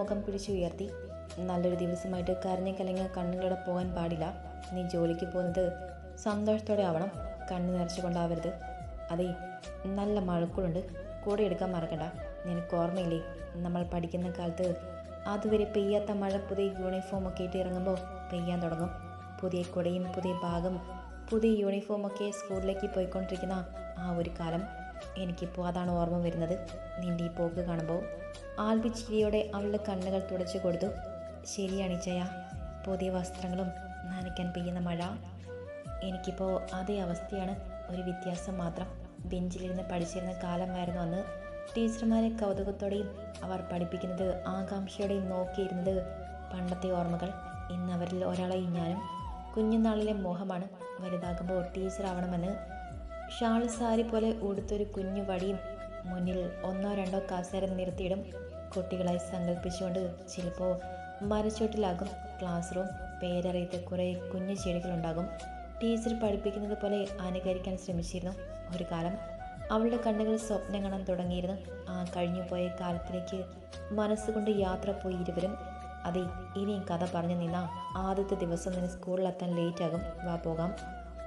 മുഖം പിടിച്ചുയർത്തി നല്ലൊരു ദിവസമായിട്ട് കരഞ്ഞ കലങ്ങ കണ്ണുകളോടെ പോകാൻ പാടില്ല. നീ ജോലിക്ക് പോകുന്നത് സന്തോഷത്തോടെ ആവണം. കണ്ണു നിറച്ചുകൊണ്ടാവരുത് അതെ നല്ല മഴക്കുളുണ്ട് കൂടെ എടുക്കാൻ മറക്കണ്ട. നിനക്ക് ഓർമ്മയില്ലേ? നമ്മൾ പഠിക്കുന്ന കാലത്ത് അതുവരെ പെയ്യാത്ത മഴ പുതിയ യൂണിഫോം ഒക്കെ ഇട്ട് ഇറങ്ങുമ്പോൾ പെയ്യാൻ തുടങ്ങും. പുതിയ കുടയും പുതിയ ഭാഗം പുതിയ യൂണിഫോമൊക്കെ സ്കൂളിലേക്ക് പോയിക്കൊണ്ടിരിക്കുന്ന ആ ഒരു കാലം. എനിക്കിപ്പോൾ അതാണ് ഓർമ്മ വരുന്നത്. നിന്റെ ഈ പോക്ക് കാണുമ്പോൾ ആൽബി ചിരിയോടെ അവളുടെ കണ്ണുകൾ തുടച്ചു കൊടുത്തു. ശരിയാണ് ഇച്ചയ. പുതിയ വസ്ത്രങ്ങളും നനയ്ക്കാൻ പെയ്യുന്ന മഴ. എനിക്കിപ്പോൾ അതേ അവസ്ഥയാണ്. ഒരു വ്യത്യാസം മാത്രം. ബെഞ്ചിലിരുന്ന് പഠിച്ചിരുന്ന കാലമായിരുന്നു അന്ന്. ടീച്ചർമാരെ കൗതുകത്തോടെയും അവർ പഠിപ്പിക്കുന്നത് ആകാംക്ഷയോടെയും നോക്കിയിരുന്നത് പണ്ടത്തെ ഓർമ്മകൾ. ഇന്ന് അവരിൽ ഒരാളായി ഞാനും. കുഞ്ഞുനാളിലെ മോഹമാണ് വലുതാകുമ്പോൾ ടീച്ചർ ആവണമെന്ന്. ഷാൾ സാരി പോലെ ഉടുത്തൊരു കുഞ്ഞു വടിയും മുന്നിൽ ഒന്നോ രണ്ടോ കസേര നിർത്തിയിടും. കുട്ടികളായി സങ്കല്പിച്ചുകൊണ്ട് ചിലപ്പോൾ മരച്ചോട്ടിലാകും ക്ലാസ് റൂം പേരറിയത്ത് കുറേ കുഞ്ഞു ചെടികളുണ്ടാകും. ടീച്ചർ പഠിപ്പിക്കുന്നത് പോലെ അനുകരിക്കാൻ ശ്രമിച്ചിരുന്നു. ഒരു കാലം അവളുടെ കണ്ണുകൾ സ്വപ്നം കാണാൻ തുടങ്ങിയിരുന്നു. ആ കഴിഞ്ഞുപോയ കാലത്തിലേക്ക് മനസ്സുകൊണ്ട് യാത്ര പോയി ഇരുവരും. അതെ ഇനിയും കഥ പറഞ്ഞു നിന്നാ ആദ്യത്തെ ദിവസം നിന്ന് സ്കൂളിലെത്താൻ ലേറ്റ് ആകും. വാ പോകാം.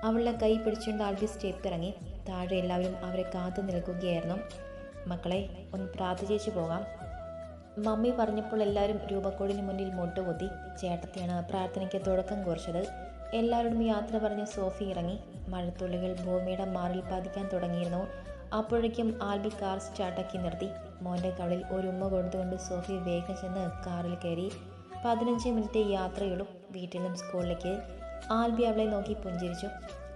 അവളുടെ കൈ പിടിച്ചുകൊണ്ട് ആൾക്ക് സ്റ്റെപ്പ് ഇറങ്ങി. താഴെ എല്ലാവരും അവരെ കാത്തു നിൽക്കുകയായിരുന്നു. മക്കളെ ഒന്ന് പ്രാർത്ഥിച്ചു പോകാം. മമ്മി പറഞ്ഞപ്പോൾ എല്ലാവരും രൂപക്കോടിന് മുന്നിൽ മുട്ടുകുത്തി ചേട്ടത്തിയാണ് പ്രാർത്ഥനയ്ക്ക് തുടക്കം കുറിച്ചത്. എല്ലാവരോടും യാത്ര പറഞ്ഞ് സോഫി ഇറങ്ങി. മഴത്തുള്ളികൾ ഭൂമിയുടെ മാറിൽ പതിക്കാൻ തുടങ്ങിയിരുന്നു. അപ്പോഴേക്കും ആൽബി കാർ സ്റ്റാർട്ടാക്കി നിർത്തി. മോന്റെ കവളിൽ ഒരു ഉമ്മ കൊടുത്തുകൊണ്ട് സോഫി വേഗം ചെന്ന് കാറിൽ കയറി. പതിനഞ്ച് മിനിറ്റ് യാത്രയുള്ളൂ. വീട്ടിലും സ്കൂളിലേക്ക്. ആൽബി അവളെ നോക്കി പുഞ്ചിരിച്ചു.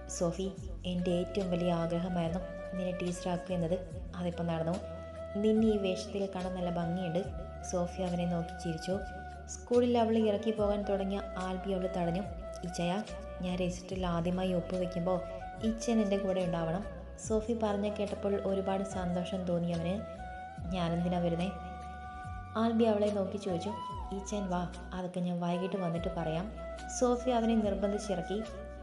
സോഫി എന്റെ ഏറ്റവും വലിയ ആഗ്രഹമായിരുന്നു നിന്നെ ടീച്ചറാക്കുക എന്നത്. അതിപ്പോൾ നടന്നു. നിന്നെ ഈ വേഷത്തിൽ കാണാൻ നല്ല ഭംഗിയുണ്ട്. സോഫി അവനെ നോക്കി ചിരിച്ചു. സ്കൂളിൽ അവൾ ഇറക്കി പോകാൻ തുടങ്ങിയ ആൽബി അവൾ തടഞ്ഞു. ഇച്ചയ ഞാൻ രജിസ്റ്ററിൽ ആദ്യമായി ഒപ്പുവെക്കുമ്പോൾ ഇച്ചൻ എന്റെ കൂടെ ഉണ്ടാവണം. സോഫി പറഞ്ഞ കേട്ടപ്പോൾ ഒരുപാട് സന്തോഷം തോന്നി അവന്. ഞാനെന്തിനാ വരുന്നേ? ആൽബി അവളെ നോക്കി ചോദിച്ചു. ഈച്ചൻ വാ അതൊക്കെ ഞാൻ വൈകിട്ട് വന്നിട്ട് പറയാം. സോഫി അവനെ നിർബന്ധിച്ചിറക്കി.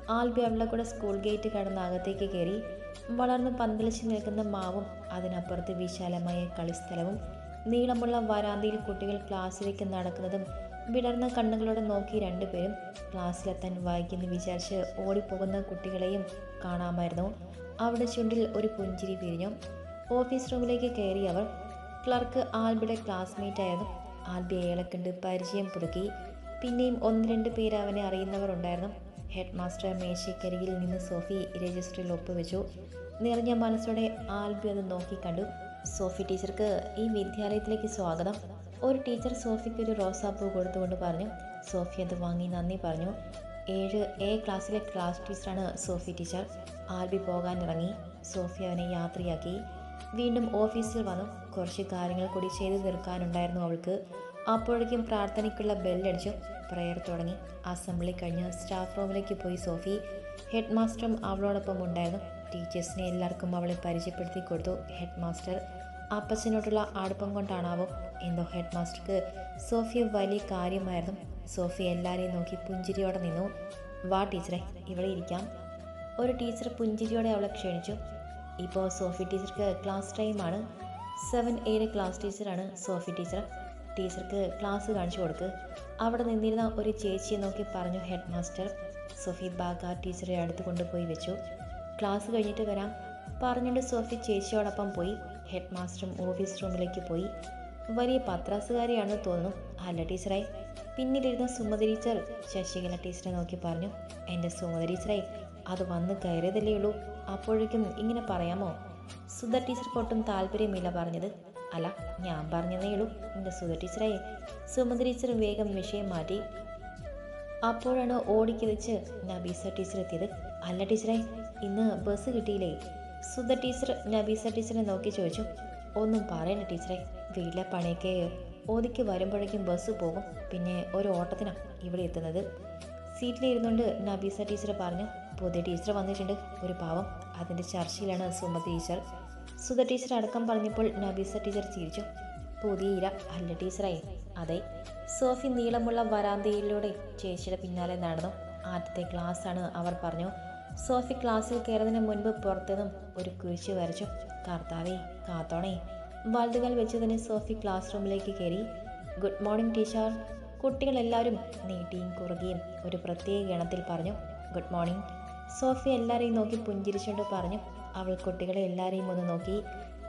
ആൽബി അവളുടെ കൂടെ സ്കൂൾ ഗേറ്റ് കടന്ന് അകത്തേക്ക് കയറി. വളർന്ന് പന്തലിച്ച് നിൽക്കുന്ന മാവും അതിനപ്പുറത്ത് വിശാലമായ കളിസ്ഥലവും നീളമുള്ള വരാന്തയിൽ കുട്ടികൾ ക്ലാസ്സിലേക്ക് നടക്കുന്നതും വിടർന്ന കണ്ണുകളോടെ നോക്കി രണ്ടുപേരും ക്ലാസ്സിലെത്താൻ വൈകിയെന്ന് വിചാരിച്ച് ഓടിപ്പോകുന്ന കുട്ടികളെയും കാണാമായിരുന്നു. അവിടെ ചുണ്ടിൽ ഒരു പുഞ്ചിരി പിരിഞ്ഞു. ഓഫീസ് റൂമിലേക്ക് കയറി അവർ ക്ലർക്ക് ആൽബിയുടെ ക്ലാസ്മേറ്റ് ആയിരുന്നു ആൽബി അയാളെ കണ്ട് പരിചയം പുതുക്കി. പിന്നെയും ഒന്ന് രണ്ട് പേര് അവനെ അറിയുന്നവർ ഉണ്ടായിരുന്നു ഹെഡ് മാസ്റ്റർ മേശയ്ക്കരികിൽ നിന്ന് സോഫി രജിസ്റ്ററിൽ ഒപ്പുവെച്ചു. നിറഞ്ഞ മനസ്സോടെ ആൽബി അത് നോക്കി കണ്ടു. സോഫി ടീച്ചർക്ക് ഈ വിദ്യാലയത്തിലേക്ക് സ്വാഗതം. ഒരു ടീച്ചർ സോഫിക്ക് ഒരു റോസാപ്പൂ കൊടുത്തുകൊണ്ട് പറഞ്ഞു സോഫി അത് വാങ്ങി നന്ദി പറഞ്ഞു. ഏഴ് എ ക്ലാസ്സിലെ ക്ലാസ് ടീച്ചറാണ് സോഫി ടീച്ചർ. ആൽബി പോകാനിറങ്ങി. സോഫി അവനെ യാത്രയാക്കി. വീണ്ടും ഓഫീസിൽ വന്നു. കുറച്ച് കാര്യങ്ങൾ കൂടി ചെയ്തു തീർക്കാനുണ്ടായിരുന്നു അവൾക്ക്. അപ്പോഴേക്കും പ്രാർത്ഥനയ്ക്കുള്ള ബെല്ലടിച്ചു. പ്രയർ തുടങ്ങി. അസംബ്ലി കഴിഞ്ഞ് സ്റ്റാഫ് റൂമിലേക്ക് പോയി സോഫി. ഹെഡ് മാസ്റ്ററും അവളോടൊപ്പം ഉണ്ടായിരുന്നു. ടീച്ചേഴ്സിനെ എല്ലാവർക്കും അവളെ പരിചയപ്പെടുത്തി കൊടുത്തു. ഹെഡ് മാസ്റ്റർ അപ്പച്ചനോടുള്ള അടുപ്പം കൊണ്ടാണാവോ? എന്തോ ഹെഡ് മാസ്റ്റർക്ക് സോഫിയ വലിയ കാര്യമായിരുന്നു. സോഫി എല്ലാവരെയും നോക്കി പുഞ്ചിരിയോടെ നിന്നു. വാ ടീച്ചറെ ഇവിടെ ഇരിക്കാം. ഒരു ടീച്ചർ പുഞ്ചിരിയോടെ അവളെ ക്ഷണിച്ചു. ഇപ്പോൾ സോഫി ടീച്ചർക്ക് ക്ലാസ് ടൈമാണ്. സെവൻ എയിലെ ക്ലാസ് ടീച്ചറാണ് സോഫി ടീച്ചർ. ടീച്ചർക്ക് ക്ലാസ് കാണിച്ചു കൊടുക്ക്. അവിടെ നിന്നിരുന്ന ഒരു ചേച്ചിയെ നോക്കി പറഞ്ഞു ഹെഡ് മാസ്റ്റർ സോഫി ബാഗ് ആ ടീച്ചറെ അടുത്ത് കൊണ്ടുപോയി വെച്ചു. ക്ലാസ് കഴിഞ്ഞിട്ട് വരാം. പറഞ്ഞുകൊണ്ട് സോഫി ചേച്ചിയോടൊപ്പം പോയി. ഹെഡ് മാസ്റ്ററും ഓഫീസ് റൂമിലേക്ക് പോയി. വലിയ പത്രാസുകാരിയാണെന്ന് തോന്നുന്നു. അല്ല ടീച്ചറെ. പിന്നിലിരുന്ന സുമതി ടീച്ചർ ശശികല ടീച്ചറെ നോക്കി പറഞ്ഞു. എന്റെ സുമതി ടീച്ചറെ അത് വന്ന് കയറിയതല്ലേ ഉള്ളൂ. അപ്പോഴേക്കും ഇങ്ങനെ പറയാമോ? സുധ ടീച്ചർക്ക് ഒട്ടും താല്പര്യമില്ല പറഞ്ഞത്. അല്ല ഞാൻ പറഞ്ഞതേ ഉള്ളൂ. എന്റെ സുധ ടീച്ചറെ. സുമതി ടീച്ചർ വേഗം വിഷയം മാറ്റി. അപ്പോഴാണ് ഓടിക്കിതച്ച് നബീസ ടീച്ചർ എത്തിയത്. അല്ല ടീച്ചറെ ഇന്ന് ബസ് കിട്ടിയില്ലേ? സുധ ടീച്ചർ നബീസ ടീച്ചറെ നോക്കി ചോദിച്ചു. ഒന്നും പറയണ്ട ടീച്ചറെ വീട്ടിലെ പണിയൊക്കെ ഓതിക്ക് വരുമ്പോഴേക്കും ബസ് പോകും. പിന്നെ ഒരു ഓട്ടത്തിനാണ് ഇവിടെ എത്തുന്നത്. സീറ്റിലിരുന്നുകൊണ്ട് നബീസ ടീച്ചർ പറഞ്ഞു പുതിയ ടീച്ചർ വന്നിട്ടുണ്ട്. ഒരു പാവം. അതിന്റെ ചർച്ചയിലാണ് സുമ ടീച്ചർ സുധ ടീച്ചർ അടക്കം പറഞ്ഞപ്പോൾ നബീസ ടീച്ചർ ചിരിച്ചു. പുതിയ ഇര അല്ല ടീച്ചറേ അതെ. സോഫി നീളമുള്ള വരാന്തയിലൂടെ ചേച്ചിയുടെ പിന്നാലെ നടന്നു. ആദ്യത്തെ ക്ലാസ്സാണ് അവർ പറഞ്ഞു. സോഫി ക്ലാസ്സിൽ കയറുന്നതിന് മുൻപ് പുറത്തുനിന്നും ഒരു കുരിശ് വരച്ചു. കർത്താവേ കാത്തോണേ. വലുതുകൾ വെച്ച് തന്നെ സോഫി ക്ലാസ് റൂമിലേക്ക് കയറി. Good morning teacher. കുട്ടികളെല്ലാവരും നീട്ടിയും കുറുകിയും ഒരു പ്രത്യേക ഗണത്തിൽ പറഞ്ഞു ഗുഡ് മോർണിംഗ്. സോഫി എല്ലാവരെയും നോക്കി പുഞ്ചിരിച്ചുകൊണ്ട് പറഞ്ഞു അവൾ കുട്ടികളെ എല്ലാവരെയും ഒന്ന് നോക്കി.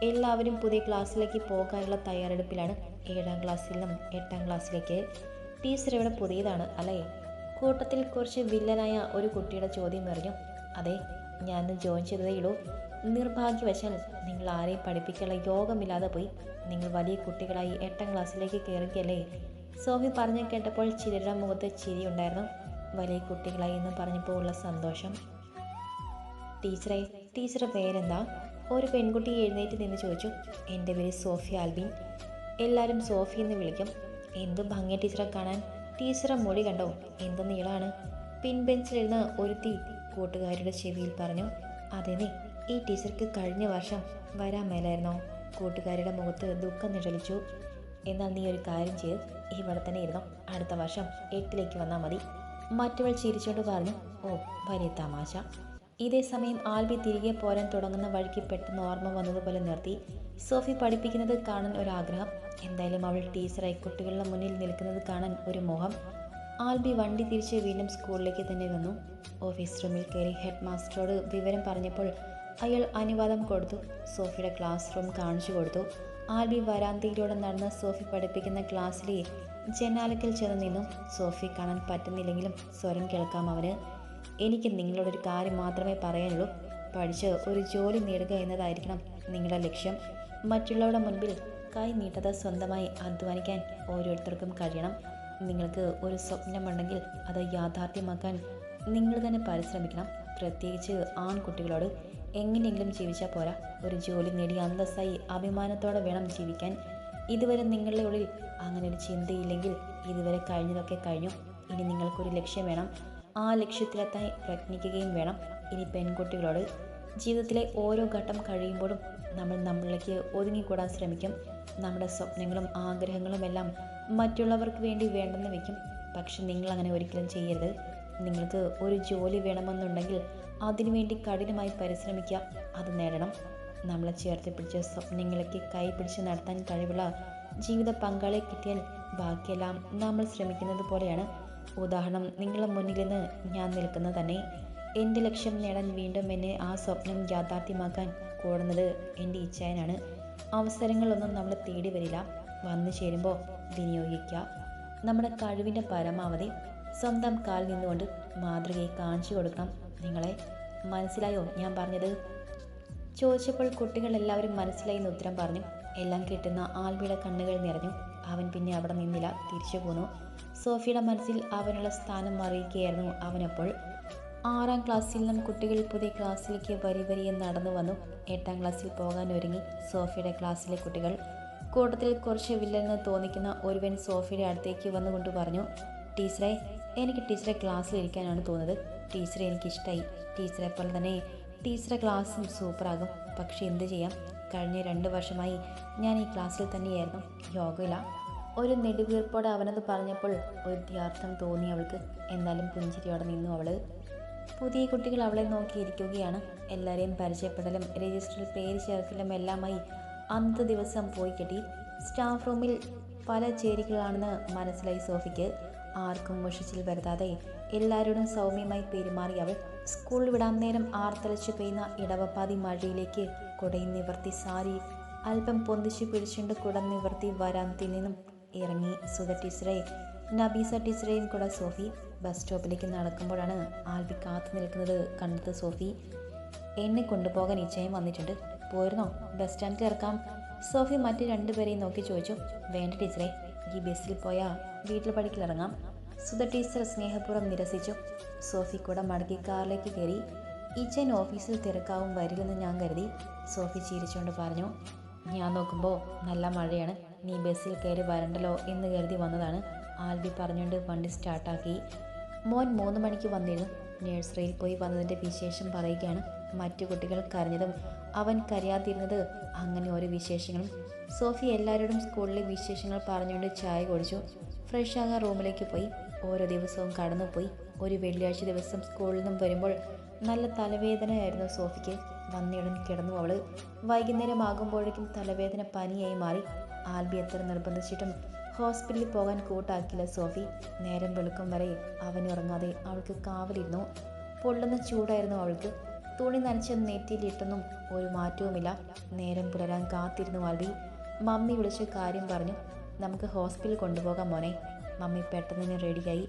എല്ലാവരും പുതിയ ക്ലാസ്സിലേക്ക് പോകാനുള്ള തയ്യാറെടുപ്പിലാണ് ഏഴാം ക്ലാസ്സിൽ നിന്നും എട്ടാം ക്ലാസ്സിലേക്ക്. ടീച്ചർ ഇവിടെ പുതിയതാണ് അല്ലേ? കൂട്ടത്തിൽ കുറച്ച് വില്ലനായ ഒരു കുട്ടിയുടെ ചോദ്യം എറിഞ്ഞു. അതെ ഞാൻ ജോയിൻ ചെയ്തതേ ഉള്ളൂ. നിർഭാഗ്യവശാൽ നിങ്ങൾ ആരെയും പഠിപ്പിക്കാനുള്ള യോഗമില്ലാതെ പോയി. നിങ്ങൾ വലിയ കുട്ടികളായി എട്ടാം ക്ലാസ്സിലേക്ക് കയറുകയല്ലേ? സോഫി പറഞ്ഞു കേട്ടപ്പോൾ ചിരിയുടെ മുഖത്ത് ചിരിയുണ്ടായിരുന്നു വലിയ കുട്ടികളായി എന്ന് പറഞ്ഞപ്പോൾ ഉള്ള സന്തോഷം. ടീച്ചറെ ടീച്ചറുടെ പേരെന്താ? ഒരു പെൺകുട്ടി എഴുന്നേറ്റ് നിന്ന് ചോദിച്ചു. എന്റെ പേര് സോഫി ആൽബിൻ. എല്ലാവരും സോഫി എന്ന് വിളിക്കും. എന്ത് ഭംഗിയ ടീച്ചറെ കാണാൻ. ടീച്ചറെ മൊഴി കണ്ടോ? എന്ത് നീളാണ്. പിൻബെഞ്ചിലിരുന്ന് ഒരുത്തി കൂട്ടുകാരുടെ ചെവിയിൽ പറഞ്ഞു അതെന്നെ ഈ ടീച്ചർക്ക് കഴിഞ്ഞ വർഷം വരാൻ മേലായിരുന്നോ? കൂട്ടുകാരുടെ മുഖത്ത് ദുഃഖം നിഴലിച്ചു. എന്നാൽ നീ ഒരു കാര്യം ചെയ്ത് ഇവിടെ തന്നെ ഇരുന്നോ. അടുത്ത വർഷം എട്ടിലേക്ക് വന്നാൽ മതി. മറ്റവൾ ചിരിച്ചോണ്ട് പറഞ്ഞു ഓ വലിയ തമാശ. ഇതേ സമയം ആൽബി തിരികെ പോരാൻ തുടങ്ങുന്ന വഴിക്ക് പെട്ടെന്ന് ഓർമ്മ വന്നതുപോലെ നിർത്തി. സോഫി പഠിപ്പിക്കുന്നത് കാണാൻ ഒരാഗ്രഹം. എന്തായാലും അവൾ ടീച്ചറായി കുട്ടികളുടെ മുന്നിൽ നിൽക്കുന്നത് കാണാൻ ഒരു മോഹം. ആൽബി വണ്ടി തിരിച്ച് വീണ്ടും സ്കൂളിലേക്ക് തന്നെ വന്നു. ഓഫീസ് റൂമിൽ കയറി ഹെഡ് മാസ്റ്ററോട് വിവരം പറഞ്ഞപ്പോൾ അയാൾ അനുവാദം കൊടുത്തു. സോഫിയുടെ ക്ലാസ് റൂം കാണിച്ചു കൊടുത്തു. ആൽബി വരാന്തയിലൂടെ നടന്ന് സോഫി പഠിപ്പിക്കുന്ന ക്ലാസ്സിലെ ജനാലക്കൽ ചെന്ന് നിന്നു. സോഫി കാണാൻ പറ്റുന്നില്ലെങ്കിലും സ്വരം കേൾക്കാം അവന്. എനിക്ക് നിങ്ങളോടൊരു കാര്യം മാത്രമേ പറയാനുള്ളൂ. പഠിച്ച് ഒരു ജോലി നേടുക എന്നതായിരിക്കണം നിങ്ങളുടെ ലക്ഷ്യം. മറ്റുള്ളവരുടെ മുൻപിൽ കൈ നീട്ടത് സ്വന്തമായി അധ്വാനിക്കാൻ ഓരോരുത്തർക്കും കഴിയണം. നിങ്ങൾക്ക് ഒരു സ്വപ്നമുണ്ടെങ്കിൽ അത് യാഥാർത്ഥ്യമാക്കാൻ നിങ്ങൾ തന്നെ പരിശ്രമിക്കണം. പ്രത്യേകിച്ച് ആൺകുട്ടികളോട് എങ്ങനെയെങ്കിലും ജീവിച്ചാൽ പോരാ. ഒരു ജോലി നേടി അന്തസ്സായി അഭിമാനത്തോടെ വേണം ജീവിക്കാൻ. ഇതുവരെ നിങ്ങളുടെ ഉള്ളിൽ അങ്ങനെ ഒരു ചിന്തയില്ലെങ്കിൽ ഇതുവരെ കഴിഞ്ഞതൊക്കെ കഴിഞ്ഞു. ഇനി നിങ്ങൾക്കൊരു ലക്ഷ്യം വേണം. ആ ലക്ഷ്യത്തിലെത്താൻ പ്രയത്നിക്കുകയും വേണം. ഇനി പെൺകുട്ടികളോട് ജീവിതത്തിലെ ഓരോ ഘട്ടം കഴിയുമ്പോഴും നമ്മൾ നമ്മളിലേക്ക് ഒതുങ്ങിക്കൂടാൻ ശ്രമിക്കും. നമ്മുടെ സ്വപ്നങ്ങളും ആഗ്രഹങ്ങളും എല്ലാം മറ്റുള്ളവർക്ക് വേണ്ടി വേണ്ടെന്ന് വെക്കും. പക്ഷെ നിങ്ങൾ അങ്ങനെ ഒരിക്കലും ചെയ്യരുത്. നിങ്ങൾക്ക് ഒരു ജോലി വേണമെന്നുണ്ടെങ്കിൽ അതിനുവേണ്ടി കഠിനമായി പരിശ്രമിക്കുക. അത് നേടണം. നമ്മളെ ചേർത്ത് പിടിച്ച സ്വപ്നങ്ങളൊക്കെ കൈ പിടിച്ച് നടത്താൻ കഴിവുള്ള ജീവിത പങ്കാളിയെ കിട്ടിയാൽ ബാക്കിയെല്ലാം നമ്മൾ ശ്രമിക്കുന്നത് പോലെയാണ്. ഉദാഹരണം നിങ്ങളുടെ മുന്നിൽ നിന്ന് ഞാൻ നിൽക്കുന്നത് തന്നെ. എന്റെ ലക്ഷ്യം നേടാൻ വീണ്ടും എന്നെ ആ സ്വപ്നം യാഥാർത്ഥ്യമാക്കാൻ കൂടുന്നത് എന്റെ ഇച്ഛായനാണ്. അവസരങ്ങളൊന്നും നമ്മൾ തേടി വരില്ല. വന്നു ചേരുമ്പോൾ വിനിയോഗിക്കുക. നമ്മുടെ കഴിവിന്റെ പരമാവധി സ്വന്തം കാൽ നിന്നുകൊണ്ട് മാതൃകയെ കാണിച്ചു കൊടുക്കണം നിങ്ങളെ മനസ്സിലായോ? ഞാൻ പറഞ്ഞത്. ചോദിച്ചപ്പോൾ കുട്ടികൾ എല്ലാവരും മനസ്സിലായി എന്ന് ഉത്തരം പറഞ്ഞു. എല്ലാം കിട്ടുന്ന ആൽബിയുടെ കണ്ണുകൾ നിറഞ്ഞു. അവൻ പിന്നെ അവിടെ നിന്നില്ല. തിരിച്ചു പോന്നു. സോഫിയുടെ മനസ്സിൽ അവനുള്ള സ്ഥാനം അറിയിക്കുകയായിരുന്നു അവനപ്പോൾ. ആറാം ക്ലാസ്സിൽ നിന്നും കുട്ടികൾ പുതിയ ക്ലാസ്സിലേക്ക് വരി വരിയെ നടന്നു വന്നു എട്ടാം ക്ലാസ്സിൽ പോകാൻ ഒരുങ്ങി സോഫിയുടെ ക്ലാസ്സിലെ കുട്ടികൾ. കൂട്ടത്തിൽ കുറച്ച് വില്ലെന്ന് തോന്നിക്കുന്ന ഒരുവൻ സോഫിയുടെ അടുത്തേക്ക് വന്നുകൊണ്ട് പറഞ്ഞു ടീച്ചറെ എനിക്ക് ടീച്ചറെ ക്ലാസ്സിൽ ഇരിക്കാനാണ് തോന്നുന്നത്. ടീച്ചറെ എനിക്കിഷ്ടമായി ടീച്ചറെ പോലെ തന്നെ ടീച്ചറെ ക്ലാസ്സും സൂപ്പറാകും. പക്ഷേ എന്ത് ചെയ്യാം? കഴിഞ്ഞ രണ്ട് വർഷമായി ഞാൻ ഈ ക്ലാസ്സിൽ തന്നെയായിരുന്നു. യോഗയില. ഒരു നെടുവീർപ്പോടെ അവനത് പറഞ്ഞപ്പോൾ ഒരു ധ്യാർത്ഥം തോന്നി അവൾക്ക്. എന്നാലും പുഞ്ചിരിയോടെ നിന്നു അവൾ പുതിയ കുട്ടികൾ അവളെ നോക്കിയിരിക്കുകയാണ്. എല്ലാവരെയും പരിചയപ്പെടലും രജിസ്റ്ററിൽ പേര് ചേർക്കലും എല്ലാമായി അന്നത്തെ ദിവസം പോയി കിട്ടി. സ്റ്റാഫ് റൂമിൽ പല ചേരികളാണെന്ന് മനസ്സിലായി സോഫിക്ക്. ആർക്കും മുഷിച്ചിൽ വരുത്താതെ എല്ലാവരോടും സൗമ്യമായി പെരുമാറി അവൾ സ്കൂൾ വിടാൻ നേരം ആർത്തലച്ചു പെയ്യുന്ന ഇടവപ്പാതി മഴയിലേക്ക് കുടയും നിവർത്തി സാരി അല്പം പൊന്തിച്ചു പിടിച്ചുകൊണ്ട് കുട നിവർത്തി വരാന്തയിൽ നിന്നും ഇറങ്ങി. സുധ ടീച്ചറെ നബീസ ടീച്ചറെയും കൂടെ സോഫി ബസ് സ്റ്റോപ്പിലേക്ക് നടക്കുമ്പോഴാണ് ആൽബി കാത്തു നിൽക്കുന്നത് കണ്ടത് സോഫി. എന്നെ കൊണ്ടുപോകാൻ ഇച്ഛയും വന്നിട്ടുണ്ട്. പോയിരുന്നോ ബസ് സ്റ്റാൻഡിൽ ഇറക്കാം സോഫി മറ്റ് രണ്ടുപേരെയും നോക്കി ചോദിച്ചു വേണ്ട ടീച്ചറെ ഈ ബസ്സിൽ പോയാൽ വീട്ടിൽ പഠിക്കലിറങ്ങാം സുധ ടീച്ചർ സ്നേഹപൂർവം നിരസിച്ചു. സോഫി കൂടെ മടക്കി കാറിലേക്ക് കയറി ഇച്ചൻ ഓഫീസിൽ തിരക്കാവും വരില്ലെന്ന് ഞാൻ കരുതി സോഫി ചിരിച്ചുകൊണ്ട് പറഞ്ഞു. ഞാൻ നോക്കുമ്പോൾ നല്ല മഴയാണ് നീ ബസ്സിൽ കയറി വരണ്ടല്ലോ എന്ന് കരുതി വന്നതാണ് ആൽബി പറഞ്ഞുകൊണ്ട് വണ്ടി സ്റ്റാർട്ടാക്കി മോൻ മൂന്ന് മണിക്ക് വന്നിരുന്നു. നഴ്സറിയിൽ പോയി വന്നതിന്റെ വിശേഷം പറയുകയാണ് മറ്റു കുട്ടികൾ കരഞ്ഞതും അവൻ കരയാതിരുന്നത് അങ്ങനെ ഓരോ വിശേഷങ്ങളും സോഫി എല്ലാവരോടും സ്കൂളിലെ വിശേഷങ്ങൾ പറഞ്ഞുകൊണ്ട് ചായ കുടിച്ചു. ഫ്രഷ് ആകാൻ റൂമിലേക്ക് പോയി. ഓരോ ദിവസവും കടന്നുപോയി. ഒരു വെള്ളിയാഴ്ച ദിവസം സ്കൂളിൽ നിന്നും വരുമ്പോൾ നല്ല തലവേദനയായിരുന്നു സോഫിക്ക്. വന്നയുടൻ കിടന്നു അവൾ വൈകുന്നേരം ആകുമ്പോഴേക്കും തലവേദന പനിയായി മാറി. ആൽബി എത്ര നിർബന്ധിച്ചിട്ടും ഹോസ്പിറ്റലിൽ പോകാൻ കൂട്ടാക്കില്ല സോഫി. നേരം വെളുക്കും വരെ അവൻ ഉറങ്ങാതെ അവൾക്ക് കാവലിരുന്നു. പൊള്ളുന്ന ചൂടായിരുന്നു അവൾക്ക്. തുണി നനച്ച് നെറ്റിയിലിട്ടൊന്നും ഒരു മാറ്റവുമില്ല. നേരം പുലരാൻ കാത്തിരുന്നു ആൽബി. മമ്മി വിളിച്ച് കാര്യം പറഞ്ഞു. നമുക്ക് ഹോസ്പിറ്റലിൽ കൊണ്ടുപോകാം മോനെ. മമ്മി പെട്ടെന്ന് തന്നെ റെഡിയായി.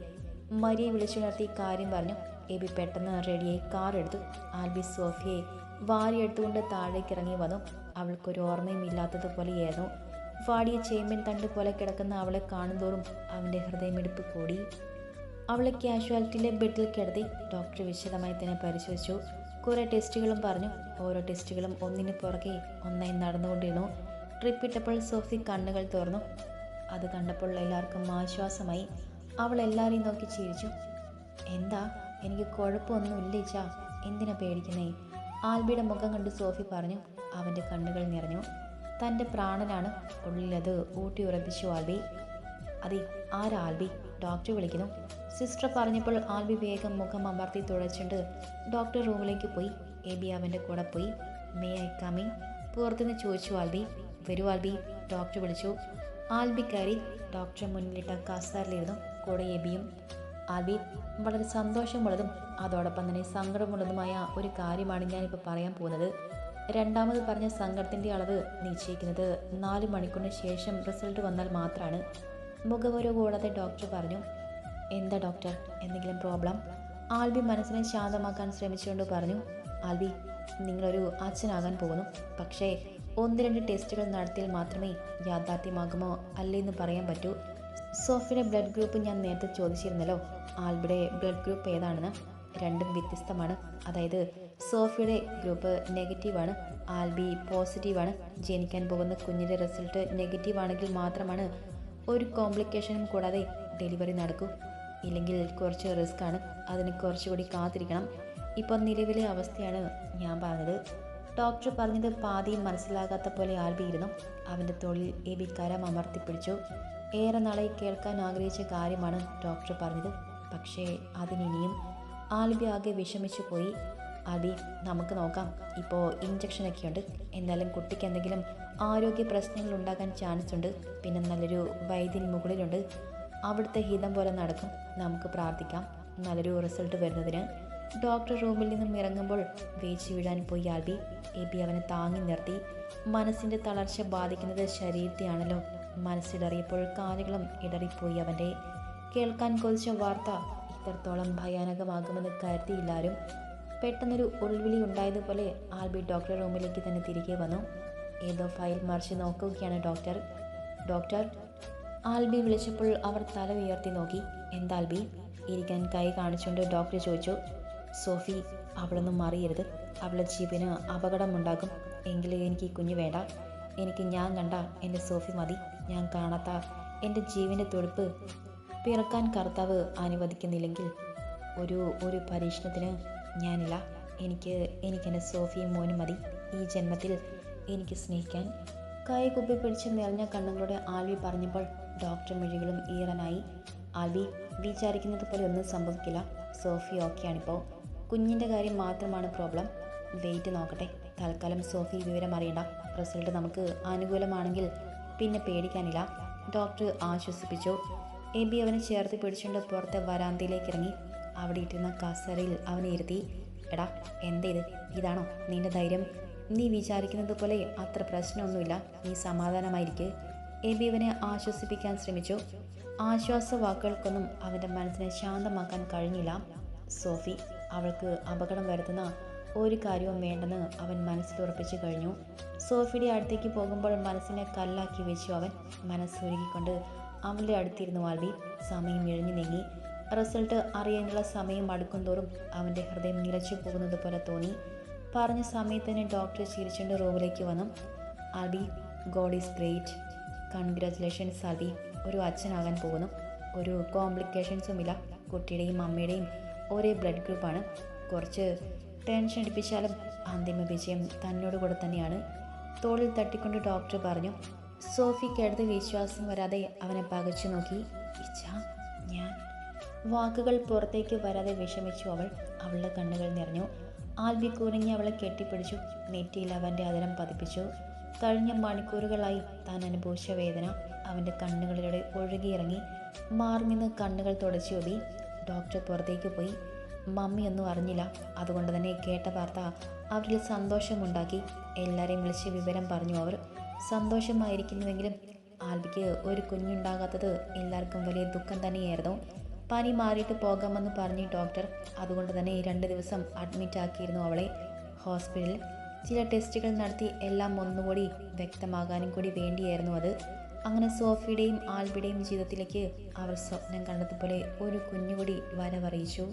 മരിയെ വിളിച്ചുണർത്തി കാര്യം പറഞ്ഞു. എബി പെട്ടെന്ന് റെഡിയായി കാർ എടുത്തു. ആൽബി സോഫിയെ വാരിയെടുത്തുകൊണ്ട് താഴേക്ക് ഇറങ്ങി വന്നു. അവൾക്കൊരു ഓർമ്മയും ഇല്ലാത്തതുപോലെയായിരുന്നു വാടിയ ചേമ്പൻ തണ്ട് പോലെ കിടക്കുന്ന അവളെ കാണുന്തോറും അവന്റെ ഹൃദയമിടിപ്പ് കൂടി. അവളെ കാഷ്വാലിറ്റിയിലെ ബെഡിൽ കിടത്തി ഡോക്ടർ വിശദമായി തന്നെ പരിശോധിച്ചു. കുറേ ടെസ്റ്റുകളും പറഞ്ഞു. ഓരോ ടെസ്റ്റുകളും ഒന്നിന് പുറകെ ഒന്നായി നടന്നുകൊണ്ടിരുന്നു. ട്രിപ്പ് ഇട്ടപ്പോൾ സോഫി കണ്ണുകൾ തുറന്നു. അത് കണ്ടപ്പോൾ എല്ലാവർക്കും ആശ്വാസമായി. അവൾ എല്ലാവരെയും നോക്കി ചിരിച്ചു. എന്താ? എനിക്ക് കുഴപ്പമൊന്നുമില്ല ഇച്ചാ എന്തിനാ പേടിക്കുന്നേ? ആൽബിയുടെ മുഖം കണ്ട് സോഫി പറഞ്ഞു. അവന്റെ കണ്ണുകൾ നിറഞ്ഞു. തന്റെ പ്രാണനാണ് ഉള്ളിലത് ഊട്ടി ഉറപ്പിച്ചു ആൽബി. അതെ ആരാൽബി ഡോക്ടർ വിളിക്കുന്നു. സിസ്റ്റർ പറഞ്ഞപ്പോൾ ആൽബി വേഗം മുഖം അമർത്തി തുഴച്ചിട്ട് ഡോക്ടർ റൂമിലേക്ക് പോയി. എ ബി അവന്റെ കൂടെ പോയി. മേ ഐ കമ്മിങ് പുറത്തുനിന്ന് ചോദിച്ചു ആൽബി. വരൂ ആൽബി ഡോക്ടർ വിളിച്ചു. ആൽബി കയറി ഡോക്ടർ മുന്നിലിട്ട കസാറിലിരുന്നു കൂടെ എബിയും. ആൽബി വളരെ സന്തോഷമുള്ളതും അതോടൊപ്പം തന്നെ സങ്കടമുള്ളതുമായ ഒരു കാര്യമാണ് ഞാനിപ്പോൾ പറയാൻ പോകുന്നത്. രണ്ടാമത് പറഞ്ഞ സങ്കടത്തിന്റെ അളവ് നിശ്ചയിക്കുന്നത് നാല് മണിക്കൂറിന് ശേഷം റിസൾട്ട് വന്നാൽ മാത്രമാണ് മുഖവര കൂടാതെ ഡോക്ടർ പറഞ്ഞു. എന്താ ഡോക്ടർ എന്തെങ്കിലും പ്രോബ്ലം ആൽബി മനസ്സിനെ ശാന്തമാക്കാൻ ശ്രമിച്ചുകൊണ്ട് പറഞ്ഞു ആൽബി നിങ്ങളൊരു അച്ഛനാകാൻ പോകുന്നു. പക്ഷേ ഒന്ന് രണ്ട് ടെസ്റ്റുകൾ നടത്തിയാൽ മാത്രമേ യാഥാർത്ഥ്യമാകുമോ അല്ലേന്ന് പറയാൻ പറ്റൂ. സോഫിയുടെ ബ്ലഡ് ഗ്രൂപ്പ് ഞാൻ നേരത്തെ ചോദിച്ചിരുന്നല്ലോ ആൽബിയുടെ ബ്ലഡ് ഗ്രൂപ്പ് ഏതാണെന്ന്? രണ്ടും വ്യത്യസ്തമാണ്. അതായത് സോഫിയുടെ ഗ്രൂപ്പ് നെഗറ്റീവാണ് ആൽബി പോസിറ്റീവാണ് ജനിക്കാൻ പോകുന്ന കുഞ്ഞിന്റെ റിസൾട്ട് നെഗറ്റീവ് ആണെങ്കിൽ മാത്രമാണ് ഒരു കോംപ്ലിക്കേഷനും കൂടാതെ ഡെലിവറി നടക്കൂ. ഇല്ലെങ്കിൽ കുറച്ച് ആണ്. അതിന് കുറച്ചുകൂടി കാത്തിരിക്കണം. ഇപ്പോൾ നിലവിലെ അവസ്ഥയാണ് ഞാൻ പറഞ്ഞത്. ഡോക്ടർ പറഞ്ഞത് പാതിയും മനസ്സിലാകാത്ത പോലെ ആൽബിയിരുന്നു. അവന്റെ തൊഴിൽ എബി കരം അമർത്തിപ്പിടിച്ചു ഏറെ നാളായി കേൾക്കാൻ ആഗ്രഹിച്ച കാര്യമാണ് ഡോക്ടർ പറഞ്ഞത്. പക്ഷേ അതിനിനിയും ആൽബി ആകെ വിഷമിച്ചു പോയി. ആൽബി നമുക്ക് നോക്കാം. ഇപ്പോൾ ഇഞ്ചക്ഷനൊക്കെ ഉണ്ട്. എന്നാലും കുട്ടിക്ക് എന്തെങ്കിലും ആരോഗ്യ പ്രശ്നങ്ങൾ ഉണ്ടാകാൻ ചാൻസ് ഉണ്ട്. പിന്നെ നല്ലൊരു വൈദ്യൻ മുകളിലുണ്ട്. അവിടുത്തെ ഹിതം പോലെ നടക്കും. നമുക്ക് പ്രാർത്ഥിക്കാം. നല്ലൊരു റിസൾട്ട് വരുന്നതിന്. ഡോക്ടർ റൂമിൽ നിന്നും ഇറങ്ങുമ്പോൾ വീഴ്ച വീഴാൻ പോയി ആൽബി. എബി അവനെ താങ്ങി നിർത്തി. മനസ്സിന്റെ തളർച്ച ബാധിക്കുന്നത് ശരീരത്തെയാണല്ലോ. മനസ്സിടറിയപ്പോൾ കാലുകളും ഇടറിപ്പോയി അവന്റെ കേൾക്കാൻ കൊതിച്ച വാർത്ത ഇത്രത്തോളം ഭയാനകമാകുമെന്ന് കരുതിയില്ലാരും പെട്ടെന്നൊരു ഉൾവിളി ഉണ്ടായതുപോലെ ആൽബി ഡോക്ടർ റൂമിലേക്ക് തന്നെ തിരികെ വന്നു. ഏതോ ഫയൽ മറിച്ച് നോക്കുകയാണ് ഡോക്ടർ ഡോക്ടർ ആൽബി വിളിച്ചപ്പോൾ അവർ തല ഉയർത്തി നോക്കി. എന്താൽബി ഇരിക്കാൻ കൈ കാണിച്ചുകൊണ്ട് ഡോക്ടർ ചോദിച്ചു. സോഫി അവളൊന്നും മറിയരുത്. അവളുടെ ജീവന് അപകടമുണ്ടാകും. എങ്കിലും എനിക്ക് ഈ കുഞ്ഞ് വേണ്ട. എനിക്ക് ഞാൻ കണ്ട എന്റെ സോഫി മതി. ഞാൻ കാണാത്ത എന്റെ ജീവന്റെ തുടുപ്പ് പിറക്കാൻ കർത്താവ് അനുവദിക്കുന്നില്ലെങ്കിൽ ഒരു ഒരു പരീക്ഷണത്തിന് ഞാനില്ല. എനിക്ക് എനിക്കെന്റെ സോഫിയും മോനും മതി. ഈ ജന്മത്തിൽ എനിക്ക് സ്നേഹിക്കാൻ. കൈ കുപ്പി പിടിച്ച് നിറഞ്ഞ കണ്ണുകളുടെ ആൽവി പറഞ്ഞപ്പോൾ ഡോക്ടർ മിഴികളും ഈറനായി. ആൽബി വിചാരിക്കുന്നത് പോലെ ഒന്നും സംഭവിക്കില്ല. സോഫി ഓക്കെയാണിപ്പോൾ കുഞ്ഞിന്റെ കാര്യം മാത്രമാണ് പ്രോബ്ലം. വെയിറ്റ് നോക്കട്ടെ. തൽക്കാലം സോഫി വിവരം അറിയണ്ട. റിസൾട്ട് നമുക്ക് അനുകൂലമാണെങ്കിൽ പിന്നെ പേടിക്കാനില്ല. ഡോക്ടർ ആശ്വസിപ്പിച്ചു. എ ബി അവനെ ചേർത്ത് പിടിച്ചുകൊണ്ട് പുറത്തെ വരാന്തയിലേക്ക് ഇറങ്ങി. അവിടെ ഇട്ടിരുന്ന കസേരയിൽ അവനെ ഇരുത്തി. എടാ എന്താ ഇത്? ഇതാണോ നിന്റെ ധൈര്യം? നീ വിചാരിക്കുന്നത് പോലെ അത്ര പ്രശ്നമൊന്നുമില്ല. നീ സമാധാനമായിരിക്കെ. എ ബി ആശ്വസിപ്പിക്കാൻ ശ്രമിച്ചു. ആശ്വാസ വാക്കുകൾക്കൊന്നും അവന്റെ മനസ്സിനെ ശാന്തമാക്കാൻ കഴിഞ്ഞില്ല. സോഫി അവൾക്ക് അപകടം വരുത്തുന്ന ഒരു കാര്യവും വേണ്ടെന്ന് അവൻ മനസ്സിൽ ഉറപ്പിച്ചു കഴിഞ്ഞു. സോഫിയുടെ അടുത്തേക്ക് പോകുമ്പോൾ മനസ്സിനെ കല്ലാക്കി വെച്ചു അവൻ. മനസ്സൊരുക്കിക്കൊണ്ട് അവളുടെ അടുത്തിരുന്നു വാൽവി സമയം ഇഴഞ്ഞു നീങ്ങി. റിസൾട്ട് അറിയാനുള്ള സമയം അടുക്കുംതോറും അവന്റെ ഹൃദയം നിലച്ചു പോകുന്നത് പോലെ തോന്നി. പറഞ്ഞ സമയത്ത് തന്നെ ഡോക്ടർ ചിരിച്ചുകൊണ്ട് റൂമിലേക്ക് വന്നു. Albi God is great. Congratulations അതി ഒരു അച്ഛനാകാൻ പോകുന്നു. ഒരു കോംപ്ലിക്കേഷൻസും ഇല്ല കുട്ടിയുടെയും അമ്മയുടെയും ഒരേ ബ്ലഡ് ഗ്രൂപ്പാണ് കുറച്ച് ടെൻഷൻ അടിപ്പിച്ചാലും അന്തിമ വിജയം തന്നോട് കൂടെ തന്നെയാണ്. തോളിൽ തട്ടിക്കൊണ്ട് ഡോക്ടർ പറഞ്ഞു സോഫിക്ക് അടുത്ത് വിശ്വാസം വരാതെ അവനെ പകച്ചു നോക്കി. ഇച്ഛാ ഞാൻ വാക്കുകൾ പുറത്തേക്ക് വരാതെ വിഷമിച്ചു അവൾ. അവളുടെ കണ്ണുകൾ നിറഞ്ഞു. ആൽബി കുനിഞ്ഞ് അവളെ കെട്ടിപ്പിടിച്ചു. നെറ്റിയിൽ അവന്റെ അതിരം പതിപ്പിച്ചു. കഴിഞ്ഞ മണിക്കൂറുകളായി താൻ അനുഭവിച്ച വേദന അവന്റെ കണ്ണുകളിലൂടെ ഒഴുകിയിറങ്ങി. മാറി നിന്ന് കണ്ണുകൾ തുടച്ചൊതി ഡോക്ടർ പുറത്തേക്ക് പോയി. മമ്മിയൊന്നും അറിഞ്ഞില്ല. അതുകൊണ്ട് തന്നെ കേട്ട വാർത്ത അവരിൽ സന്തോഷമുണ്ടാക്കി. എല്ലാവരെയും വിളിച്ച് വിവരം പറഞ്ഞു അവർ. സന്തോഷമായിരിക്കുന്നുവെങ്കിലും ആൽബിക്ക് ഒരു കുഞ്ഞുണ്ടാകാത്തത് എല്ലാവർക്കും വലിയ ദുഃഖം തന്നെയായിരുന്നു. പനി മാറിയിട്ട് പോകാമെന്ന് പറഞ്ഞു ഡോക്ടർ അതുകൊണ്ട് തന്നെ രണ്ട് ദിവസം അഡ്മിറ്റ് ആക്കിയിരുന്നു അവളെ. ഹോസ്പിറ്റലിൽ ചില ടെസ്റ്റുകൾ നടത്തി എല്ലാം ഒന്നുകൂടി വ്യക്തമാകാനും കൂടി വേണ്ടിയായിരുന്നു അത്. അങ്ങനെ സോഫിയുടെയും ആൽബിയുടെയും ജീവിതത്തിലേക്ക് അവർ സ്വപ്നം കണ്ടതുപോലെ ഒരു കുഞ്ഞുകൂടി വരവറിയിച്ചു.